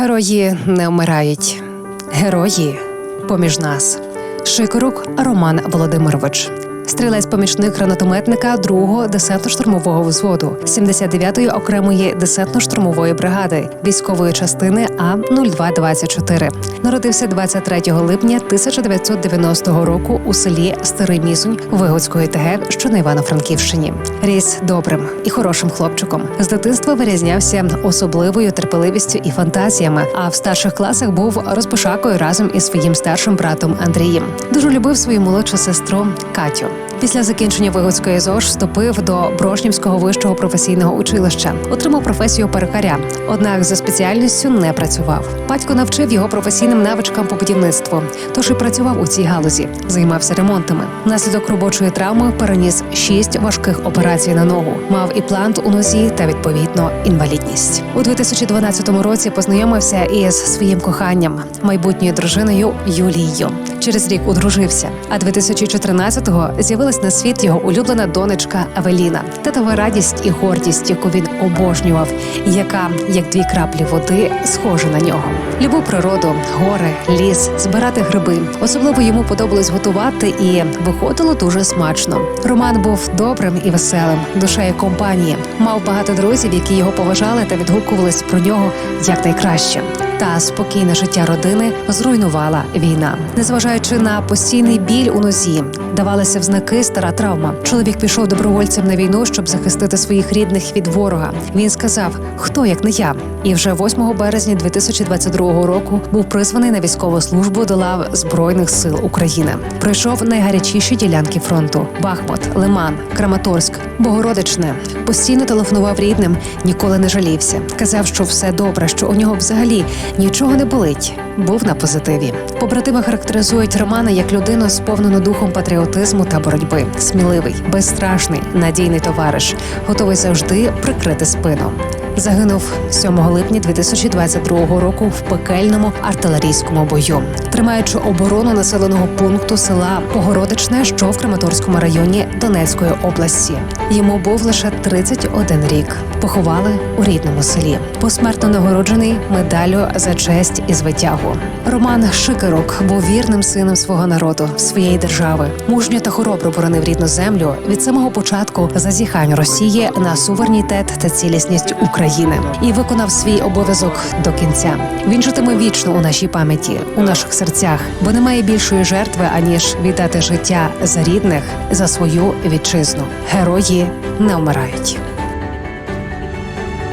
Герої не вмирають. Герої поміж нас. Шикорук Роман Володимирович. Стрілець-помічник гранатометника 2-го десантно-штурмового взводу 79-ї окремої десантно-штурмової бригади військової частини А 0224 Народився 23 липня 1990 року у селі Старий Місунь Вигоцької ТГ, що на Івано-Франківщині. Ріс добрим і хорошим хлопчиком. З дитинства вирізнявся особливою терпеливістю і фантазіями. А в старших класах був розпишакою разом із своїм старшим братом Андрієм. Дуже любив свою молодшу сестру Катю. Після закінчення Вигоцької ЗОЖ вступив до Брошнівського вищого професійного училища, отримав професію перукаря. Однак за спеціальністю не працював. Батько навчив його професійним навичкам по будівництву, тож і працював у цій галузі, займався ремонтами. Внаслідок робочої травми переніс шість важких операцій на ногу. Мав і плант у нозі та відповідно інвалідність. У 2012 році познайомився із своїм коханням, майбутньою дружиною Юлією. Через рік одружився. А 2014-го з'явилась на світ його улюблена донечка Евеліна, татова радість і гордість, яку він обожнював, і яка, як дві краплі води, схожа на нього. Любив природу, гори, ліс, збирати гриби. Особливо йому подобалось готувати і виходило дуже смачно. Роман був добрим і веселим, душею компанії. Мав багато друзів, які його поважали та відгукувались про нього якнайкраще. Та спокійне життя родини зруйнувала війна, незважаючи на постійний біль у нозі, давалася в знаки стара травма. Чоловік пішов добровольцем на війну, щоб захистити своїх рідних від ворога. Він сказав: хто як не я? І вже 8 березня 2022 року був призваний на військову службу до лав збройних сил України. Пройшов найгарячіші ділянки фронту: Бахмут, Лиман, Краматорськ, Богородичне. Постійно телефонував рідним, ніколи не жалівся. Казав, що все добре, що у нього взагалі нічого не болить. Був на позитиві. Побратими характеризують Романа як людину, сповнену духом патріотизму та боротьби, сміливий, безстрашний, надійний товариш, готовий завжди прикрити спину. Загинув 7 липня 2022 року в пекельному артилерійському бою, тримаючи оборону населеного пункту села Погородичне, що в Краматорському районі Донецької області. Йому був лише 31 рік. Поховали у рідному селі. Посмертно нагороджений медаллю за честь і звитягу. Роман Шикерок був вірним сином свого народу, своєї держави. Мужньо та хоробро боронив рідну землю від самого початку зазіхань Росії на суверенітет та цілісність України і виконав свій обов'язок до кінця. Він житиме вічно у нашій пам'яті, у наших серцях, бо немає більшої жертви аніж віддати життя за рідних за свою вітчизну. Герої не вмирають.